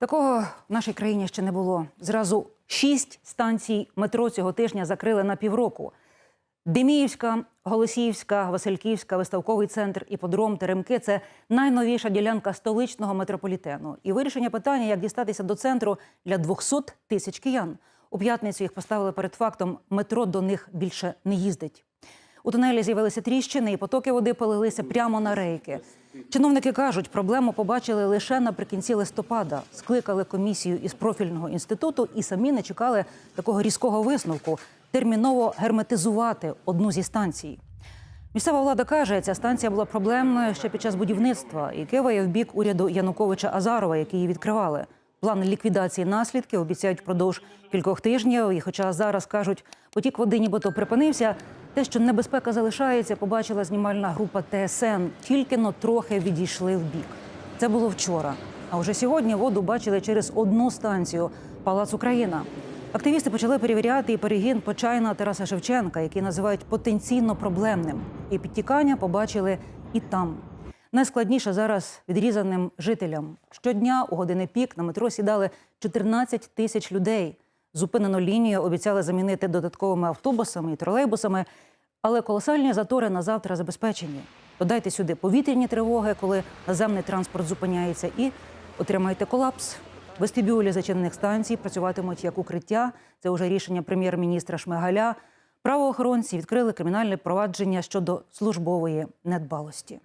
Такого в нашій країні ще не було. Зразу шість станцій метро цього тижня закрили на півроку. Деміївська, Голосіївська, Васильківська, виставковий центр, іподром, Теремки це найновіша ділянка столичного метрополітену. І вирішення питання, як дістатися до центру для 200 тисяч киян. У п'ятницю їх поставили перед фактом: метро до них більше не їздить. У тунелі з'явилися тріщини, і потоки води полилися прямо на рейки. Чиновники кажуть, проблему побачили лише наприкінці листопада. Скликали комісію із профільного інституту і самі не чекали такого різкого висновку терміново герметизувати одну зі станцій. Місцева влада каже, ця станція була проблемною ще під час будівництва і киває в бік уряду Януковича Азарова, який її відкривали. План ліквідації наслідків обіцяють впродовж кількох тижнів. І хоча зараз кажуть, потік води нібито припинився, те, що небезпека залишається, побачила знімальна група ТСН. Тільки но трохи відійшли в бік. Це було вчора. А вже сьогодні воду бачили через одну станцію Палац Україна. Активісти почали перевіряти і перегін Почайна Тараса Шевченка, який називають потенційно проблемним. І підтікання побачили і там. Найскладніше зараз відрізаним жителям. Щодня у години пік на метро сідали 14 тисяч людей. Зупинену лінію обіцяли замінити додатковими автобусами і тролейбусами, але колосальні затори на завтра забезпечені. Додайте сюди повітряні тривоги, коли наземний транспорт зупиняється, і отримайте колапс. Вестибюлі зачинених станцій працюватимуть як укриття. Це вже рішення прем'єр-міністра Шмигаля. Правоохоронці відкрили кримінальне провадження щодо службової недбалості.